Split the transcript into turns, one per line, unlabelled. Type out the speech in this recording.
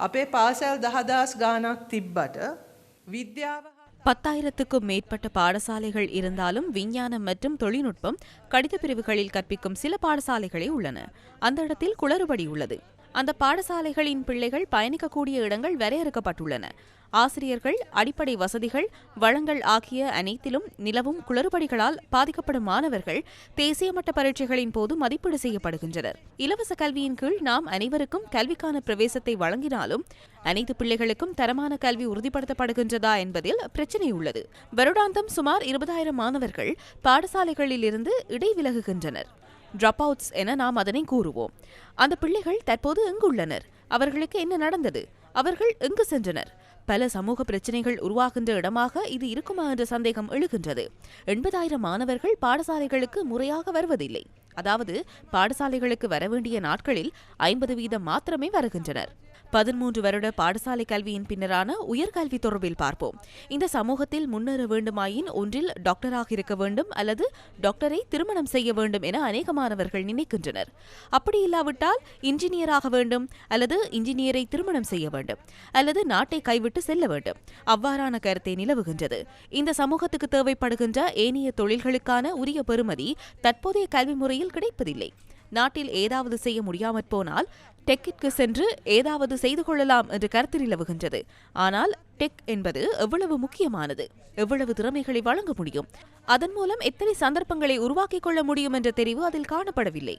අපේ පාසැල් දහදස් ගානක් තිබ්බට විද්‍යාව හා
பத்தாயிரத்துக்கும் மேற்பட்ட பாடசாலைகள் இருந்தாலும் விஞ்ஞானம் மற்றும் தொழில்நுட்பம் கடித பிரிவுகளில் கற்பிக்கும் சில பாடசாலைகளே உள்ளன அந்த இடத்தில் குளறுபடி உள்ளது அந்த பாடசாலைகளின் பிள்ளைகள் பயணிக்கக்கூடிய இடங்கள் வரையறுக்கப்பட்டுள்ளன. ஆசிரியர்கள் அடிப்படை வசதிகள் வளங்கள் ஆகிய அனைத்திலும் நிலவும் குளறுபடிகளால் பாதிக்கப்படும் மாணவர்கள் தேசிய மட்ட பரீட்சைகளின் போது மதிப்பீடு செய்யப்படுகின்றனர். இலவச கல்வியின் கீழ் நாம் அனைவருக்கும் கல்விக்கான பிரவேசத்தை வழங்கினாலும் அனைத்து பிள்ளைகளுக்கும் தரமான கல்வி உறுதிப்படுத்தப்படுகின்றதா என்பதில் பிரச்சினை உள்ளது. வருடாந்தம் சுமார் இருபதாயிரம் மாணவர்கள் பாடசாலைகளிலிருந்து இடைவிலகுகின்றனர். ட்ராப் அவுட்ஸ் என நாம் அதனை கூறுவோம். அந்த பிள்ளைகள் தற்போது எங்குள்ளனர்? அவர்களுக்கு என்ன நடந்தது? அவர்கள் எங்கு சென்றனர்? பல சமூக பிரச்சினைகள் உருவாகின்ற இடமாக இது இருக்குமா என்ற சந்தேகம் எழுகின்றது. எண்பதாயிரம் மாணவர்கள் பாடசாலைகளுக்கு முறையாக வருவதில்லை. அதாவது பாடசாலைகளுக்கு வரவேண்டிய நாட்களில் ஐம்பது வீதம் மாத்திரமே வருகின்றனர். பதிமூன்று வருட பாடசாலை கல்வியின் பின்னரான உயர்கல்வி தொடர்பில் பார்ப்போம். இந்த சமூகத்தில் முன்னேற வேண்டுமாயின் ஒன்றில் டாக்டராக இருக்க வேண்டும் அல்லது டாக்டரை திருமணம் செய்ய வேண்டும் என அநேக மாணவர்கள் நினைக்கின்றனர். அப்படி இல்லாவிட்டால் இன்ஜினியராக வேண்டும் அல்லது இன்ஜினியரை திருமணம் செய்ய வேண்டும் அல்லது நாட்டை கைவிட்டு செல்ல வேண்டும். அவ்வாறான கருத்தை நிலவுகின்றது. இந்த சமூகத்துக்கு தேவைப்படுகின்ற ஏனைய தொழில்களுக்கான உரிய பெறுமதி தற்போதைய கல்வி முறையில் கிடைப்பதில்லை. நாட்டில் ஏதாவது செய்ய முடியாமற் போனால் டெக்கிற்கு சென்று ஏதாவது செய்து கொள்ளலாம் என்ற கருத்து நிலவுகின்றது. ஆனால் டெக் என்பது எவ்வளவு முக்கியமானது? எவ்வளவு திறமைகளை வழங்க முடியும்? அதன் மூலம் எத்தனை சந்தர்ப்பங்களை உருவாக்கிக் கொள்ள முடியும் என்ற தெரிவு அதில் காணப்படவில்லை.